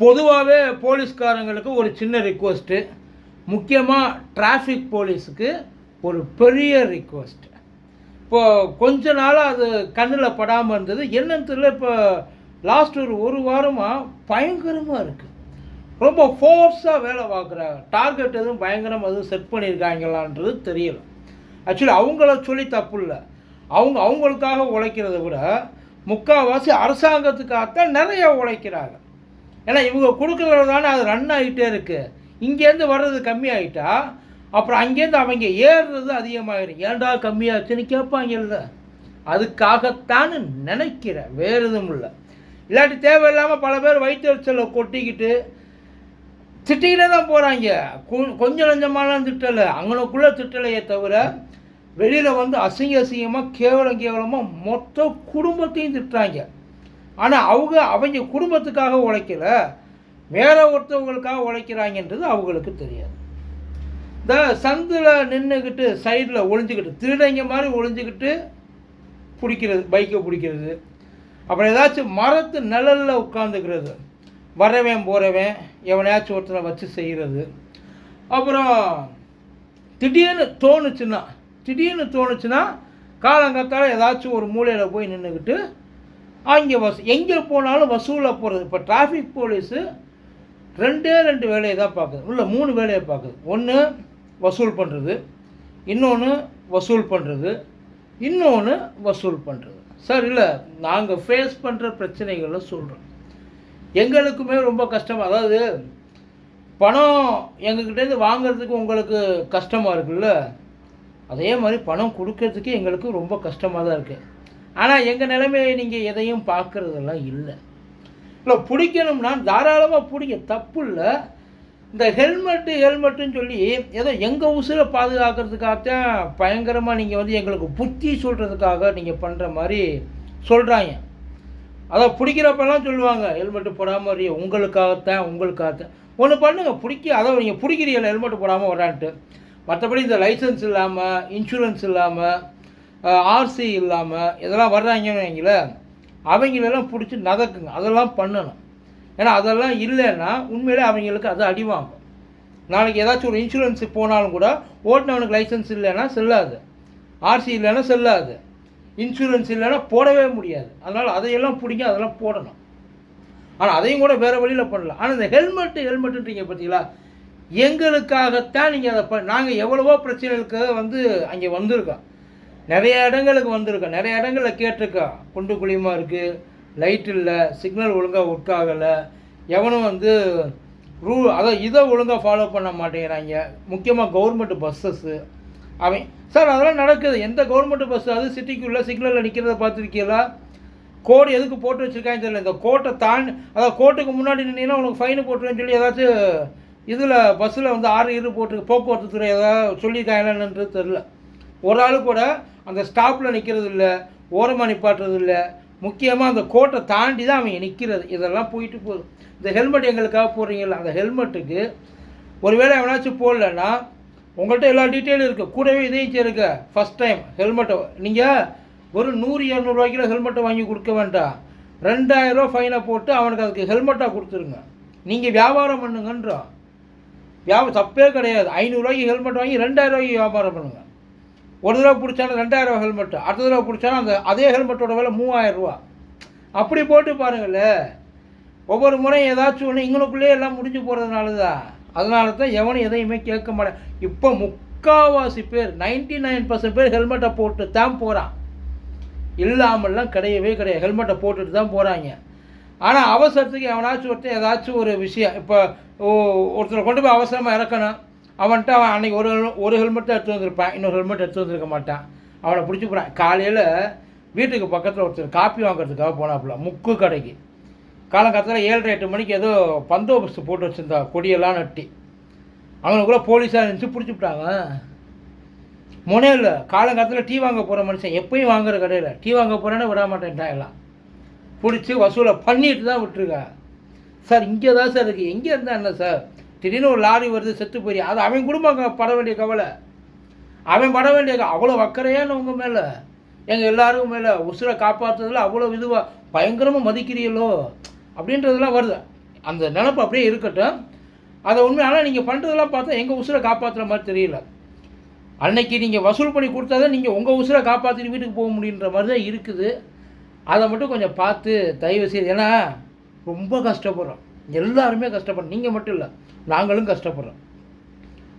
பொதுவாகவே போலீஸ்காரங்களுக்கு ஒரு சின்ன ரிக்வஸ்ட்டு முக்கியமாக டிராஃபிக் போலீஸுக்கு ஒரு பெரிய ரிக்வஸ்ட் இப்போது கொஞ்ச நாளாக அது கண்ணில் படாமல் இருந்தது. என்னன்னு தெரியல இப்போ லாஸ்ட் ஒரு ஒரு வாரமாக பயங்கரமாக இருக்குது ரொம்ப ஃபோர்ஸாக வேலை பார்க்குறாங்க டார்கெட் எதுவும் பயங்கரமாக எதுவும் செட் பண்ணியிருக்காங்களான்றது தெரியல. ஆக்சுவலி அவங்கள சொல்லி தப்பு இல்லை. அவங்க அவங்களுக்காக உழைக்கிறத விட முக்கால்வாசி அரசாங்கத்துக்காகத்தான் நிறைய உழைக்கிறாங்க. ஏன்னா இவங்க கொடுக்குறது தானே அது ரன் ஆகிட்டே இருக்குது இங்கேருந்து வர்றது கம்மியாகிட்டா அப்புறம் அங்கேருந்து அவங்க ஏறுறது அதிகமாகிடும் ஏன்டா கம்மியாச்சுன்னு கேட்பாங்கல்ல அதுக்காகத்தான் நினைக்கிறேன் வேறு எதுவும் இல்லை. இல்லாட்டி தேவையில்லாமல் பல பேர் வயிற்றுச்சலை கொட்டிக்கிட்டு திட்டிக்கிட்டே தான் போகிறாங்க கொஞ்சம் நஞ்சமாலாம் திட்டலை. அங்கனக்குள்ளே திட்டலையே தவிர வெளியில் வந்து அசிங்க அசிங்கமாக கேவலம் கேவலமாக மொத்த குடும்பத்தையும் திட்டுறாங்க. ஆனால் அவங்க அவங்க குடும்பத்துக்காக உழைக்கல. வேற ஒருத்தவங்களுக்காக உழைக்கிறாங்கன்றது அவங்களுக்கு தெரியாது. இந்த சந்தில் நின்றுக்கிட்டு சைடில் ஒளிஞ்சுக்கிட்டு திருடங்க மாதிரி ஒளிஞ்சுக்கிட்டு பிடிக்கிறது பைக்கை பிடிக்கிறது. அப்புறம் ஏதாச்சும் மரத்து நிழலில் உட்காந்துக்கிறது வரவன் போகிறவன் எவனையாச்சும் ஒருத்தனை வச்சு செய்கிறது அப்புறம் திடீர்னு தோணுச்சுன்னா திடீர்னு தோணுச்சுன்னா காலங்காத்தால் ஏதாச்சும் ஒரு மூலையில் போய் நின்றுக்கிட்டு அங்கே வசூ எங்கே போனாலும் வசூலாக போகிறது இப்போ டிராஃபிக் போலீஸு ரெண்டே ரெண்டு வேலையை தான் பார்க்குது. இல்லை மூணு வேலையை பார்க்குது. ஒன்று வசூல் பண்ணுறது இன்னொன்று வசூல் பண்ணுறது இன்னொன்று வசூல் பண்ணுறது சார் இல்லை நாங்கள் ஃபேஸ் பண்ணுற பிரச்சனைகளை சொல்கிறோம் எங்களுக்குமே ரொம்ப கஷ்டம் அதாவது பணம் எங்ககிட்டேருந்து வாங்குறதுக்கு உங்களுக்கு கஷ்டமாக இருக்குல்ல? அதே மாதிரி பணம் கொடுக்கறதுக்கு எங்களுக்கு ரொம்ப கஷ்டமாக தான் இருக்குது ஆனால் எங்கள் நிலைமையை நீங்கள் எதையும் பார்க்குறதெல்லாம் இல்லை. இல்லை பிடிக்கணும்னா தாராளமாக பிடிக்க தப்பு இல்லை. இந்த ஹெல்மெட்டு ஹெல்மெட்டுன்னு சொல்லி ஏதோ எங்கள் உசுரை பாதுகாக்கிறதுக்காகத்தான் பயங்கரமாக நீங்கள் வந்து எங்களுக்கு புத்தி சொல்கிறதுக்காக நீங்கள் பண்ணுற மாதிரி சொல்கிறாங்க அதான் பிடிக்கிறப்பெல்லாம் சொல்லுவாங்க ஹெல்மெட்டு போடாமல் வரைய உங்களுக்காகத்தான் உங்களுக்காகத்தான். ஒன்று பண்ணுங்கள் பிடிக்க அதான் நீங்கள் பிடிக்கிறீங்களா ஹெல்மெட்டு போடாமல் வரான்ட்டு மற்றபடி இந்த லைசன்ஸ் இல்லாமல் இன்சூரன்ஸ் இல்லாமல் ஆர்சி இல்லாமல் இதெல்லாம் வர்றாங்கன்னு வைங்களேன் அவங்களெல்லாம் பிடிச்சி நதக்குங்க அதெல்லாம் பண்ணணும். ஏன்னா அதெல்லாம் இல்லைன்னா உண்மையிலே அவங்களுக்கு அது அடிவாங்கும். நாளைக்கு ஏதாச்சும் ஒரு இன்சூரன்ஸுக்கு போனாலும் கூட ஓட்டினவனுக்கு லைசன்ஸ் இல்லைன்னா செல்லாது. ஆர்சி இல்லைன்னா செல்லாது. இன்சூரன்ஸ் இல்லைன்னா போடவே முடியாது. அதனால் அதையெல்லாம் பிடிங்க அதெல்லாம் போடணும். ஆனால் அதையும் கூட வேறு வழியில் பண்ணலாம். ஆனால் இந்த ஹெல்மெட்டு ஹெல்மெட்டுன்றீங்க பார்த்தீங்களா? எங்களுக்காகத்தான் நீங்கள் அதை ப நாங்கள் எவ்வளவோ பிரச்சனைகளுக்கு வந்து அங்கே வந்திருக்கோம். நிறைய இடங்களுக்கு வந்திருக்கோம் நிறைய இடங்களில் கேட்டிருக்கோம் குண்டு குழியமாக இருக்குது லைட் இல்லை சிக்னல் ஒழுங்காக ஒர்க் ஆகலை எவனும் வந்து ரூ அதான் இதை ஒழுங்காக ஃபாலோ பண்ண மாட்டேங்கிறாங்க. முக்கியமாக கவர்மெண்ட் பஸ்ஸஸ்ஸு அவன் சார் அதெல்லாம் நடக்குது. எந்த கவர்மெண்ட் பஸ் அது சிட்டிக்குள்ளே சிக்னலில் நிற்கிறத பார்த்துருக்கீங்களா? கோடு எதுக்கு போட்டு வச்சுருக்காங்க தெரியல. இந்த கோட்டை தாண்டி அதாவது கோட்டுக்கு முன்னாடி நின்னீங்கன்னா உனக்கு ஃபைனு போட்டுருவேன்னு சொல்லி ஏதாச்சும் இதில் பஸ்ஸில் வந்து ஆறு இரு போட்டு போக்குவரத்து துறை ஏதாவது சொல்லியிருக்காங்களான்றது தெரில ஒரு ஆள் கூட அந்த ஸ்டாப்பில் நிற்கிறது இல்லை ஓரமாக நிப்பாட்டுறது இல்லை முக்கியமாக அந்த கோட்டை தாண்டி தான் அவங்க நிற்கிறது இதெல்லாம் போயிட்டு போகுது. இந்த ஹெல்மெட் எங்களுக்காக போடுறீங்களா அந்த ஹெல்மெட்டுக்கு ஒருவேளை எவனாச்சும் போடலன்னா உங்கள்கிட்ட எல்லா டீட்டெயிலும் இருக்குது கூடவே இதையும் சேருங்க. ஃபஸ்ட் டைம் ஹெல்மெட்டை நீங்கள் ஒரு நூறு இரநூறுவாய்க்கில் ஹெல்மெட்டை வாங்கி கொடுக்க வேண்டாம். ரெண்டாயிரரூவா ஃபைனை போட்டு அவனுக்கு அதுக்கு ஹெல்மெட்டாக கொடுத்துருங்க. நீங்கள் வியாபாரம் பண்ணுங்கன்றோம். வியாபாரம் தப்பே கிடையாது. ஐநூறுரூவாய்க்கு ஹெல்மெட் வாங்கி ரெண்டாயிரரூவாய்க்கு வியாபாரம் பண்ணுங்கள் ஒரு தடவை பிடிச்சாலும் ரெண்டாயிரம் ரூபா ஹெல்மெட்டு அடுத்த தடவை பிடிச்சாலும் அந்த அதே ஹெல்மெட்டோட விலை மூவாயிரம் ரூபா அப்படி போட்டு பாருங்களேன் ஒவ்வொரு முறையும் ஏதாச்சும் ஒன்று இங்களுக்குள்ளேயே எல்லாம் முடிஞ்சு போகிறதுனால தான் அதனால தான் எவனும் எதையுமே கேட்க மாட்டேன் இப்போ முக்காவாசி பேர் நைன்டி நைன் பர்சன்ட் பேர் ஹெல்மெட்டை போட்டு தான் போகிறான் இல்லாமல்லாம் கிடையவே கிடையாது. ஹெல்மெட்டை போட்டுட்டு தான் போகிறாங்க ஆனால் அவசரத்துக்கு எவனாச்சும் ஒருத்தர் ஏதாச்சும் ஒரு விஷயம் இப்போ ஒருத்தரை கொண்டு போய் அவசரமாக இறக்கணும். அவன்கிட்ட அவன் அன்றைக்கி ஒரு ஒரு ஹெல்மெட் தான் எடுத்து வந்திருப்பான். இன்னொரு ஹெல்மெட் எடுத்து வந்திருக்க மாட்டான். அவனை பிடிச்சி போகிறான் காலையில் வீட்டுக்கு பக்கத்தில் ஒருத்தர் காப்பி வாங்குறதுக்காக போனாப்புல. முக்கு கடைக்கு. காலங்காலத்தில் ஏழரை எட்டு மணிக்கு ஏதோ பந்தோபஸ்து போட்டு வச்சுருந்தா. கொடியெல்லாம் நட்டி. அவனுக்குள்ளே போலீஸாக இருந்துச்சு பிடிச்சி விட்டாங்க. முனையில் காலங்காலத்தில் டீ வாங்க போகிற மனுஷன். எப்பயும் வாங்குற கடையில். டீ வாங்க போகிறேன்னு விட மாட்டேன்ட்டான் எல்லாம். பிடிச்சி வசூலை பண்ணிட்டு தான் விட்டுருக்கா. சார் இங்கே தான் சார் இருக்குது எங்கே இருந்தால் என்ன சார்? திடீர்னு ஒரு லாரி வருது செத்து போய். அது அவன் குடும்பம் பட வேண்டிய கவலை. அவன் பட வேண்டிய க- அவ்வளோ அக்கறையான உங்கள் மேலே. எங்கள் எல்லாருக்கும் மேலே. உசுரை காப்பாற்றுறதுல அவ்வளோ இதுவாக பயங்கரமாக மதிக்கிறீங்களோ அப்படின்றதெல்லாம் வருது. அந்த நினப்பு அப்படியே இருக்கட்டும். அதை உண்மை ஆனால் நீங்கள் பண்ணுறதெல்லாம் பார்த்தா எங்கள் உசுரை காப்பாற்றுற மாதிரி தெரியல. அன்னைக்கு நீங்கள் வசூல் பண்ணி கொடுத்தா தான் நீங்கள் உங்கள் உசுரை காப்பாற்றிட்டு வீட்டுக்கு போக முடியுன்ற மாதிரி தான் இருக்குது. அதை மட்டும் கொஞ்சம் பார்த்து தயவு செய்து ஏன்னா ரொம்ப கஷ்டப்படுறோம். எல்லாருமே கஷ்டப்படுறோம் நீங்கள் மட்டும் இல்லை நாங்களும் கஷ்டப்படுறோம்.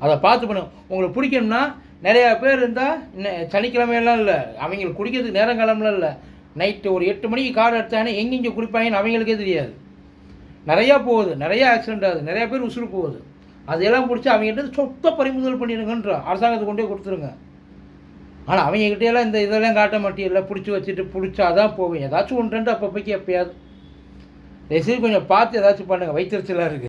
அதை பார்த்து பண்ணுங்க. உங்களுக்கு பிடிக்கணும்னா நிறையா பேர் இருந்தால் இன்னும் சனிக்கிழமையெல்லாம் இல்லை அவங்களுக்கு குடிக்கிறதுக்கு நேரம் கிளம்பலாம் இல்லை. நைட்டு ஒரு எட்டு மணிக்கு கார் எடுத்தானே எங்கெங்கே குடிப்பாங்கன்னு அவங்களுக்கே தெரியாது. நிறையா போகுது நிறையா ஆக்சிடென்ட் ஆகுது நிறையா பேர் உசுறு போகுது. அதையெல்லாம் பிடிச்சி அவங்ககிட்ட சொத்த பறிமுதல் பண்ணிடுங்கன்ற அரசாங்கத்துக்கு கொண்டே கொடுத்துருங்க. ஆனால் அவங்ககிட்ட எல்லாம் இந்த இதெல்லாம் காட்ட மாட்டேங்கல பிடிச்சி வச்சுட்டு பிடிச்சா தான் போவேன் ஏதாச்சும் ஒன்று ரெண்டு அப்பப்போக்கி எப்பயாவது தயவுசெய்து கொஞ்சம் பார்த்து ஏதாச்சும் பண்ணுங்கள் வயிற்றுச்சலாக இருக்குது